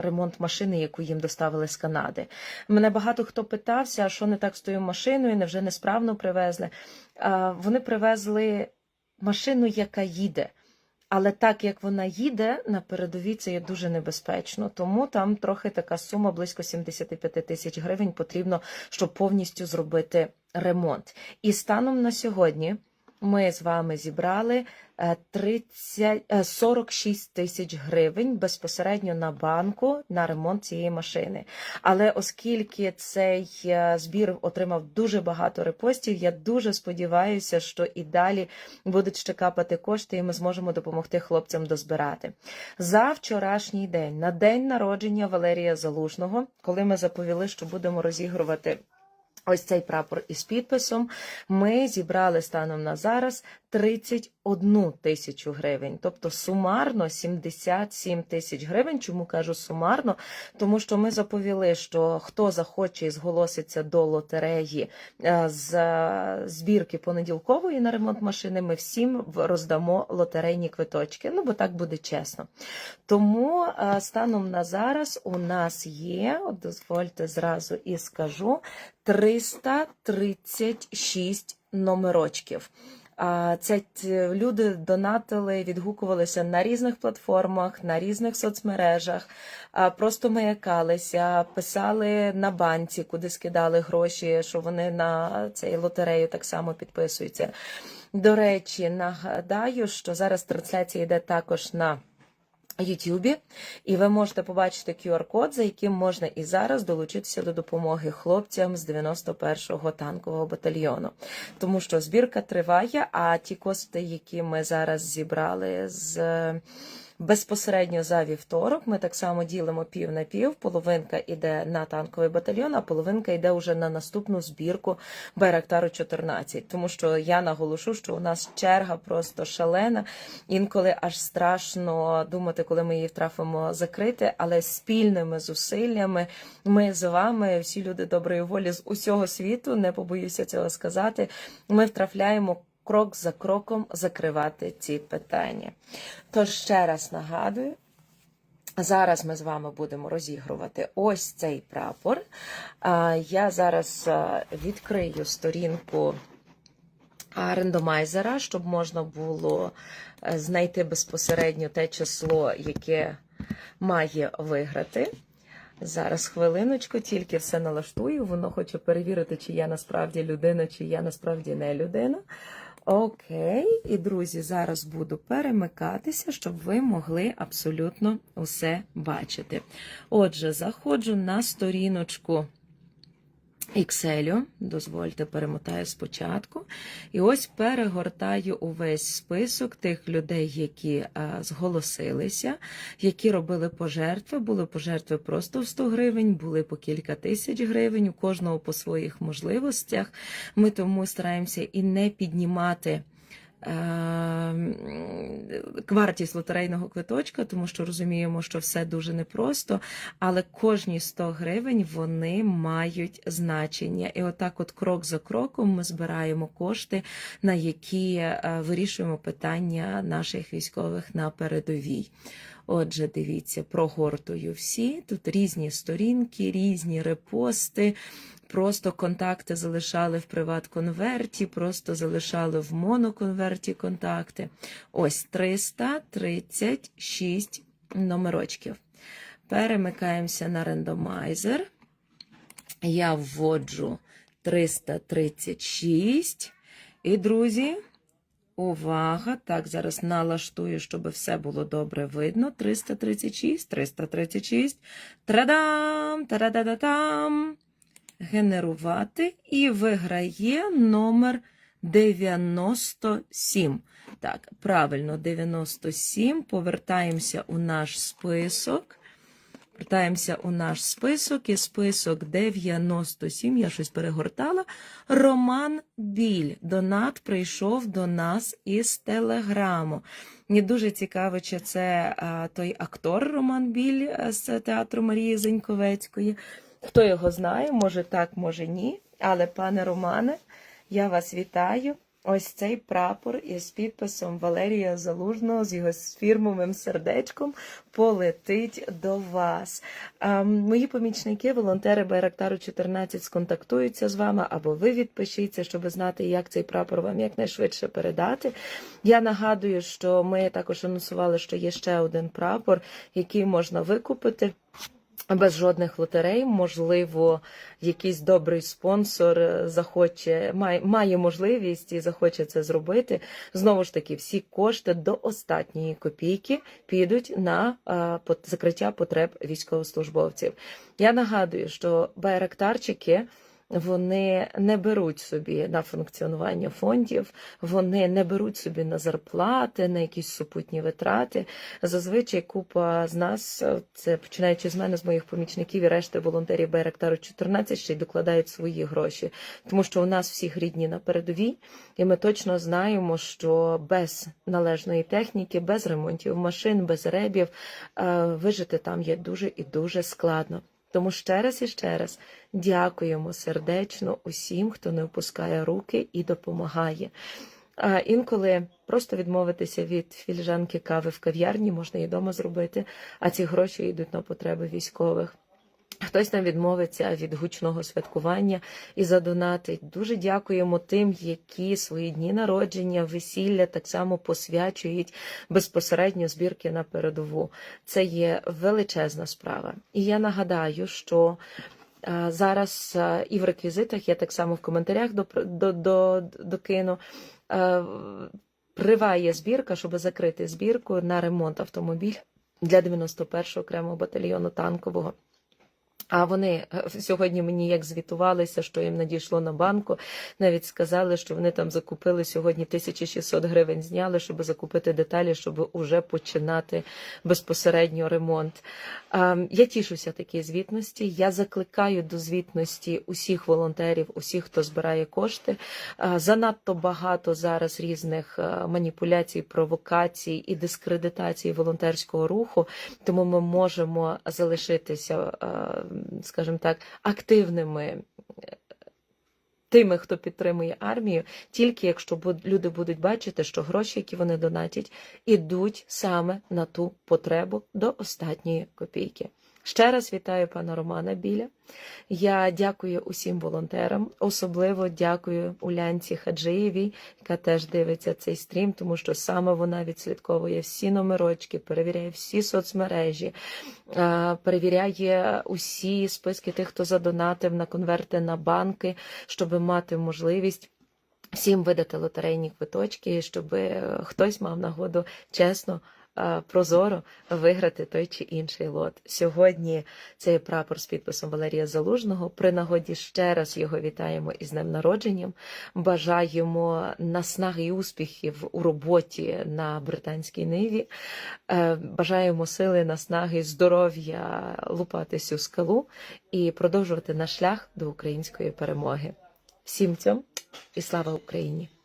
ремонт машини, яку їм доставили з Канади. Мене багато хто питався, що не так з тою машиною, невже несправно привезли. Вони привезли машину, яка їде. Але так як вона їде на передовій, це є дуже небезпечно. Тому там трохи така сума близько 75 тисяч гривень потрібно, щоб повністю зробити ремонт. І станом на сьогодні ми з вами зібрали е, 30, е, 46 тисяч гривень безпосередньо на банку на ремонт цієї машини. Але оскільки цей е, збір отримав дуже багато репостів, я дуже сподіваюся, що і далі будуть ще капати кошти, і ми зможемо допомогти хлопцям дозбирати. За вчорашній день, на день народження Валерія Залужного, коли ми заповіли, що будемо розігрувати. Ось цей прапор із підписом. Ми зібрали станом на зараз 31 тисячу гривень, тобто сумарно 77 тисяч гривень. Чому кажу сумарно? Тому що ми заповіли, що хто захоче і зголоситься до лотереї е, з е, збірки понеділкової на ремонт машини, ми всім роздамо лотерейні квиточки. Ну бо так буде чесно. Тому е, станом на зараз у нас є, дозвольте зразу і скажу, 336 номерочків. Це люди донатили, відгукувалися на різних платформах, на різних соцмережах, просто маякалися, писали на банці, куди скидали гроші, що вони на цей лотерею так само підписуються. До речі, нагадаю, що зараз трансляція йде також на Ютубі, і ви можете побачити QR-код, за яким можна і зараз долучитися до допомоги хлопцям з 91-го танкового батальйону. Тому що збірка триває, а ті кошти, які ми зараз зібрали з безпосередньо за вівторок, ми так само ділимо пів на пів. Половинка йде на танковий батальйон, а половинка йде вже на наступну збірку Байрактару 14. Тому що я наголошу, що у нас черга просто шалена. Інколи аж страшно думати, коли ми її втрафимо закрити, але спільними зусиллями ми з вами, всі люди доброї волі з усього світу, не побоюся цього сказати. Ми втрафляємо. Крок за кроком закривати ці питання. Тож ще раз нагадую, Зараз ми з вами будемо розігрувати ось цей прапор. Я зараз відкрию сторінку рандомайзера, щоб можна було е, знайти безпосередньо те число, яке має виграти. Зараз хвилиночку, тільки все налаштую. Воно хоче перевірити, чи я насправді людина, чи я насправді не людина. Окей, і друзі, зараз буду перемикатися, щоб ви могли абсолютно усе бачити. Отже, заходжу на сторіночку Excel, дозвольте, перемотаю спочатку. І ось перегортаю увесь список тих людей, які а, зголосилися, які робили пожертви. Були пожертви просто в 100 гривень, були по кілька тисяч гривень, у кожного по своїх можливостях. Ми тому стараємося і не піднімати. Е, Вартість лотерейного квиточка, тому що розуміємо, що все дуже непросто, але кожні 100 гривень вони мають значення. І отак, от крок за кроком, ми збираємо кошти, на які е, вирішуємо питання наших військових на передовій. Отже, дивіться, прогортую всі. Тут різні сторінки, різні репости. Просто контакти залишали в приват-конверті, просто залишали в моноконверті контакти. Ось 336 номерочків. Перемикаємося на рандомайзер. Я вводжу 336. І, друзі, увага! Так, зараз налаштую, щоб все було добре видно. 336, 336. Традам! Тарададатам! Генерувати. І виграє номер 97. Так, правильно, 97. Повертаємося у наш список. Повертаємося у наш список і список 97, я щось перегортала. Роман Біль. Донат прийшов до нас із телеграму. Мені дуже цікаво, чи це той актор Роман Біль з театру Марії Зеньковецької. Хто його знає, може так, може ні. Але, пане Романе, я вас вітаю. Ось цей прапор із підписом Валерія Залужного з його фірмовим сердечком полетить до вас. А, мої помічники, волонтери Байрактару 14 сконтактуються з вами, або ви відпишіться, щоб знати, як цей прапор вам якнайшвидше передати. Я нагадую, що ми також анонсували, що є ще один прапор, який можна викупити. Без жодних лотерей, можливо, якийсь добрий спонсор е, захоче, має, має можливість і захоче це зробити. Знову ж таки, всі кошти до останньої копійки підуть на е, закриття потреб військовослужбовців. Я нагадую, що байрактарчики. Вони не беруть собі на функціонування фондів, вони не беруть собі на зарплати, на якісь супутні витрати. Зазвичай купа з нас, це починаючи з мене, з моїх помічників і решти волонтерів Байрактару 14, ще й докладають свої гроші, тому що у нас всіх рідні на передовій, і ми точно знаємо, що без належної техніки, без ремонтів машин, без ребів е, вижити там є дуже і дуже складно. Тому ще раз і ще раз дякуємо сердечно усім, хто не опускає руки і допомагає. А інколи просто відмовитися від фільжанки кави в кав'ярні можна і вдома зробити, а ці гроші йдуть на потреби військових. Хтось там відмовиться від гучного святкування і задонатить. Дуже дякуємо тим, які свої дні народження, весілля так само посвячують безпосередньо збірки на передову. Це є величезна справа. І я нагадаю, що е, зараз е, і в реквізитах я так само в коментарях до, до, до, докину. е, збірка, щоб закрити збірку на ремонт автомобіль для 91-го окремого батальйону танкового. А вони е, сьогодні мені як звітувалися, що їм надійшло на банку. Навіть сказали, що вони там закупили сьогодні 1600 гривень, зняли, щоб закупити деталі, щоб уже починати безпосередньо ремонт. Я тішуся такій звітності. Я закликаю до звітності усіх волонтерів, усіх, хто збирає кошти. Занадто багато зараз різних е, маніпуляцій, провокацій і дискредитацій волонтерського руху, тому ми можемо залишитися, е, скажімо так, активними. е, Тими, хто підтримує армію, тільки якщо люди будуть бачити, що гроші, які вони донатять, ідуть саме на ту потребу до останньої копійки. Ще раз вітаю пана Романа Біля. Я дякую усім волонтерам, особливо дякую Улянці Хаджиєвій, яка теж дивиться цей стрім, тому що саме вона відслідковує всі номерочки, перевіряє всі соцмережі, е, перевіряє усі списки тих, хто задонатив на конверти на банки, щоб мати можливість. Всім видати лотерейні квиточки, щоб е, хтось мав нагоду чесно, прозоро виграти той чи інший лот. Сьогодні цей прапор з підписом Валерія Залужного. При нагоді ще раз його вітаємо із днем народженням. Бажаємо наснаги і успіхів у роботі на британській ниві. Е, Бажаємо сили, наснаги, здоров'я лупати цю скалу і продовжувати наш шлях до української перемоги. Всім цьому і слава Україні!